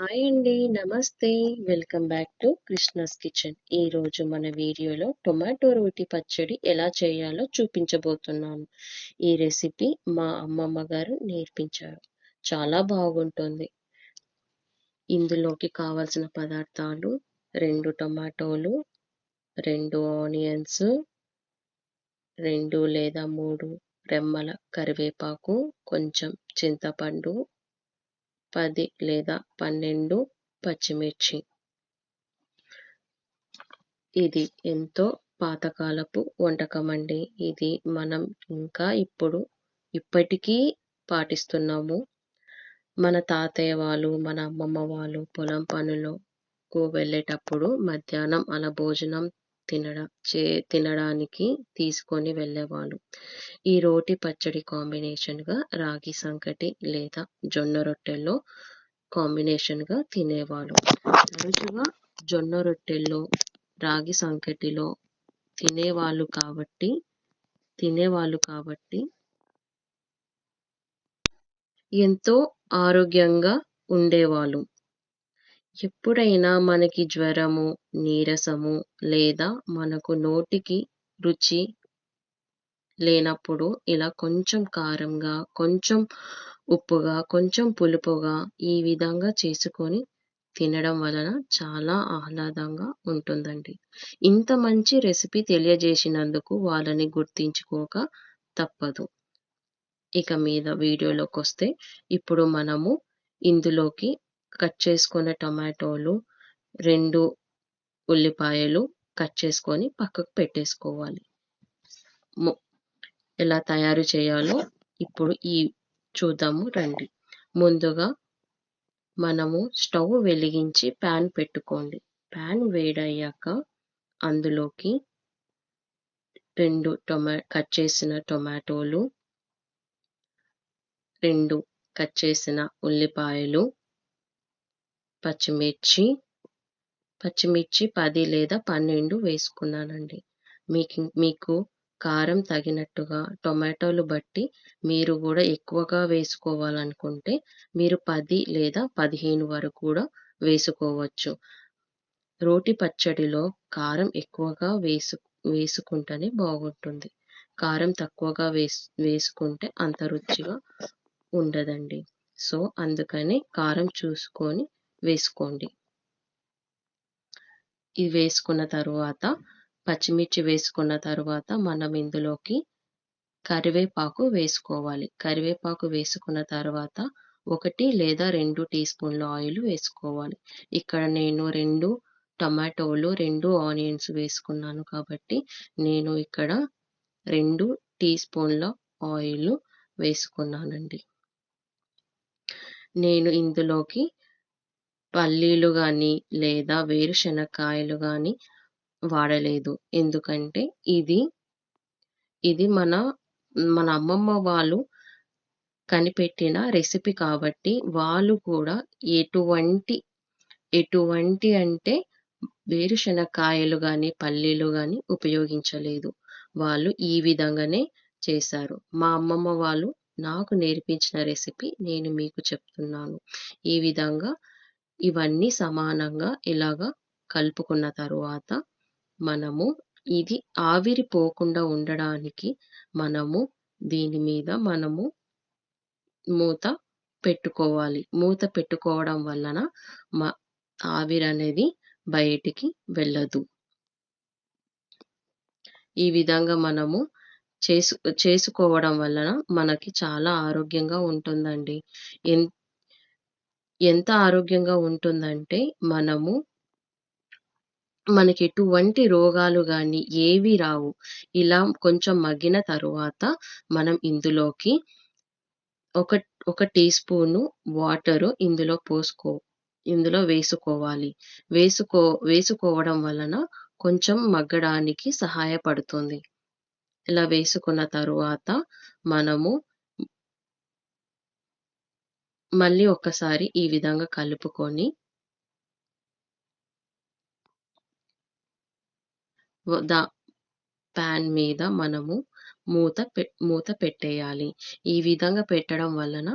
Hi అండి. నమస్తే. Welcome back to Krishna's kitchen. ఈరోజు మన వీడియోలో టొమాటో రోటి పచ్చడి ఎలా చేయాలో చూపించబోతున్నాను. ఈ రెసిపీ మా అమ్మమ్మ గారు నేర్పించారు. చాలా బాగుంటుంది. ఇందులోకి కావలసిన పదార్థాలు రెండు టొమాటోలు రెండు ఆనియన్స్, రెండు లేదా మూడు రెమ్మల కరివేపాకు, కొంచెం చింతపండు, పది లేదా 12 పచ్చిమిర్చి. ఇది ఎంతో పాతకాలపు వంటకం అండి ఇది మనం ఇంకా ఇప్పుడు ఇప్పటికీ పాటిస్తున్నాము. మన తాతయ్య వాళ్ళు, మన అమ్మమ్మ వాళ్ళు పొలం పనులకు వెళ్ళేటప్పుడు మధ్యాహ్నం అలా భోజనం తినడం చే తినడానికి తీసుకొని వెళ్ళేవాళ్ళు. ఈ రోటి పచ్చడి కాంబినేషన్‌గా రాగి సంకటి లేదా జొన్న రొట్టెల్లో కాంబినేషన్‌గా తినేవాళ్ళు. తరచుగా జొన్న రొట్టెల్లో, రాగి సంకటిలో తినేవాళ్ళు కాబట్టి తినేవాళ్ళు కాబట్టి ఎంతో ఆరోగ్యంగా ఉండేవాళ్ళు. ఎప్పుడైనా మనకి జ్వరము, నీరసము లేదా మనకు నోటికి రుచి లేనప్పుడు ఇలా కొంచెం కారంగా, కొంచెం ఉప్పుగా, కొంచెం పులుపుగా ఈ విధంగా చేసుకొని తినడం వలన చాలా ఆహ్లాదంగా ఉంటుందండి. ఇంత మంచి రెసిపీ తెలియజేసినందుకు వాళ్ళని గుర్తించుకోక తప్పదు. ఇక మీద వీడియోలోకొస్తే ఇప్పుడు మనము ఇందులోకి కట్ చేసుకున్న టమాటోలు, రెండు ఉల్లిపాయలు కట్ చేసుకొని పక్కకు పెట్టేసుకోవాలి. ఎలా తయారు చేయాలో ఇప్పుడు ఈ చూద్దాము రండి. ముందుగా మనము స్టవ్ వెలిగించి ప్యాన్ పెట్టుకోండి. పాన్ వేడయ్యాక అందులోకి రెండు టొమా కట్ చేసిన టొమాటోలు రెండు కట్ చేసిన ఉల్లిపాయలు, పచ్చిమిర్చి, పచ్చిమిర్చి పది లేదా 12 వేసుకున్నానండి. మీకు మీకు కారం తగినట్టుగా టొమాటోలు బట్టి మీరు కూడా ఎక్కువగా వేసుకోవాలనుకుంటే మీరు పది లేదా 15 వరకు కూడా వేసుకోవచ్చు. రోటి పచ్చడిలో కారం ఎక్కువగా వేసు వేసుకుంటేనే బాగుంటుంది. కారం తక్కువగా వేస్ వేసుకుంటే అంత రుచిగా ఉండదండి. సో, అందుకని కారం చూసుకొని వేసుకోండి. ఇది వేసుకున్న తరువాత పచ్చిమిర్చి వేసుకున్న తరువాత మనం ఇందులోకి కరివేపాకు వేసుకోవాలి. కరివేపాకు వేసుకున్న తర్వాత ఒకటి లేదా రెండు టీ స్పూన్ల ఆయిల్ వేసుకోవాలి. ఇక్కడ నేను రెండు టమాటోలు, రెండు ఆనియన్స్ వేసుకున్నాను కాబట్టి నేను ఇక్కడ రెండు టీ స్పూన్ల ఆయిల్ వేసుకున్నానండి. నేను ఇందులోకి పల్లీలు కానీ లేదా వేరుశనక్కాయలు కానీ వాడలేదు. ఎందుకంటే ఇది ఇది మన మన అమ్మమ్మ వాళ్ళు కనిపెట్టిన రెసిపీ కాబట్టి వాళ్ళు కూడా ఎటువంటి ఎటువంటి అంటే వేరుశనక్కాయలు కానీ పల్లీలు కానీ ఉపయోగించలేదు. వాళ్ళు ఈ విధంగానే చేశారు. మా అమ్మమ్మ వాళ్ళు నాకు నేర్పించిన రెసిపీ నేను మీకు చెప్తున్నాను. ఈ విధంగా ఇవన్నీ సమానంగా ఇలాగ కలుపుకున్న తరువాత మనము ఇది ఆవిరి పోకుండా ఉండడానికి మనము దీని మీద మనము మూత పెట్టుకోవాలి. మూత పెట్టుకోవడం వలన మా ఆవిరి అనేది బయటికి వెళ్ళదు. ఈ విధంగా మనము చేసు చేసుకోవడం వలన మనకి చాలా ఆరోగ్యంగా ఉంటుందండి. ఎంత ఆరోగ్యంగా ఉంటుందంటే మనము మనకి ఎటువంటి రోగాలు కానీ ఏవి రావు. ఇలా కొంచెం మగ్గిన తరువాత మనం ఇందులోకి ఒక ఒక టీ స్పూను వాటరు ఇందులో పోసుకో ఇందులో వేసుకోవాలి. వేసుకో వేసుకోవడం వలన కొంచెం మగ్గడానికి సహాయపడుతుంది. ఇలా వేసుకున్న తరువాత మనము మళ్ళీ ఒక్కసారి ఈ విధంగా కలుపుకొని దా ప్యాన్ పాన్ మీద మనము మూత పె మూత పెట్టేయాలి. ఈ విధంగా పెట్టడం వలన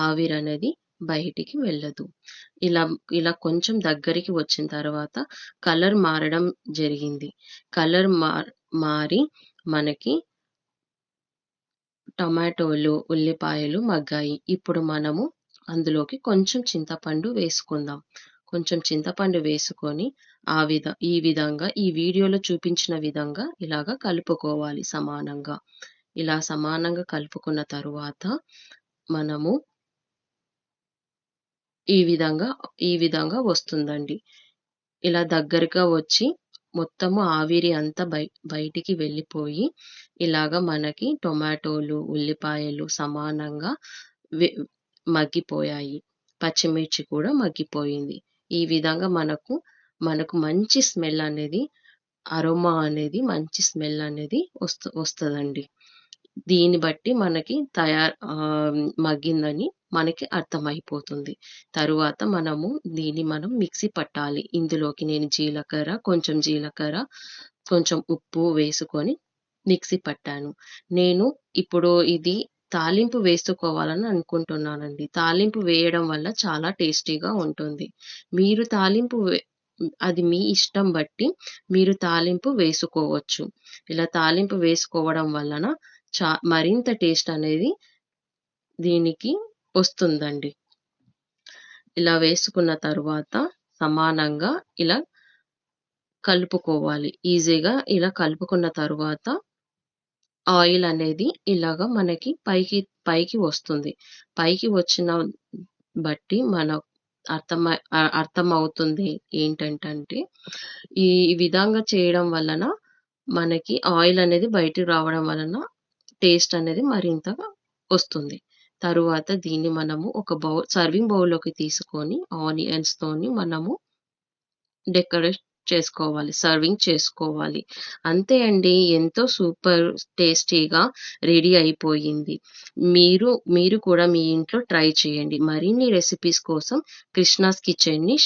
ఆవిరనేది బయటికి వెళ్ళదు. ఇలా ఇలా కొంచెం దగ్గరికి వచ్చిన తర్వాత కలర్ మారడం జరిగింది. కలర్ మార్ మారి మనకి టమాటోలు, ఉల్లిపాయలు మగ్గాయి. ఇప్పుడు మనము అందులోకి కొంచెం చింతపండు వేసుకుందాం. కొంచెం చింతపండు వేసుకొని ఆ విధ ఈ విధంగా ఈ వీడియోలో చూపించిన విధంగా ఇలాగ కలుపుకోవాలి సమానంగా. ఇలా సమానంగా కలుపుకున్న తరువాత మనము ఈ విధంగా ఈ విధంగా వస్తుందండి. ఇలా దగ్గరగా వచ్చి మొత్తము ఆవిరి అంతా బయ బయటికి వెళ్ళిపోయి ఇలాగ మనకి టొమాటోలు, ఉల్లిపాయలు సమానంగా మగ్గిపోయాయి. పచ్చిమిర్చి కూడా మగ్గిపోయింది. ఈ విధంగా మనకు మనకు మంచి స్మెల్ అనేది అరోమా అనేది మంచి స్మెల్ అనేది వస్తు వస్తుందండి దీన్ని బట్టి మనకి తయారు మగ్గిందని మనకి అర్థమైపోతుంది. తరువాత మనము దీన్ని మనం మిక్సీ పట్టాలి. ఇందులోకి నేను జీలకర్ర, కొంచెం జీలకర్ర, కొంచెం ఉప్పు వేసుకొని మిక్సీ పట్టాను. నేను ఇప్పుడు ఇది తాలింపు వేసుకోవాలని అనుకుంటున్నానండి. తాలింపు వేయడం వల్ల చాలా టేస్టీగా ఉంటుంది. మీరు తాలింపు వే అది మీ ఇష్టం బట్టి మీరు తాలింపు వేసుకోవచ్చు. ఇలా తాలింపు వేసుకోవడం వలన చా మరింత టేస్ట్ అనేది దీనికి వస్తుందండి. ఇలా వేసుకున్న తరువాత సమానంగా ఇలా కలుపుకోవాలి. ఈజీగా ఇలా కలుపుకున్న తరువాత ఆయిల్ అనేది ఇలాగ మనకి పైకి పైకి వస్తుంది. పైకి వచ్చిన బట్టి మన అర్థమై అర్థమవుతుంది ఏంటంటే ఈ విధంగా చేయడం వలన మనకి ఆయిల్ అనేది బయటికి రావడం వలన టేస్ట్ అనేది మరింతగా వస్తుంది. తరువాత దీన్ని మనము ఒక బౌల్ సర్వింగ్ బౌల్‌లోకి తీసుకొని ఆనియన్స్‌తోని మనము డెకరేట్ చేసుకోవాలి. సర్వింగ్ చేసుకోవాలి. అంతే అండి. ఎంతో సూపర్ టేస్టీగా రెడీ అయిపోయింది. మీరు మీరు కూడా మీ ఇంట్లో ట్రై చేయండి. మరిన్ని రెసిపీస్ కోసం కృష్ణాస్ కిచెన్‌ని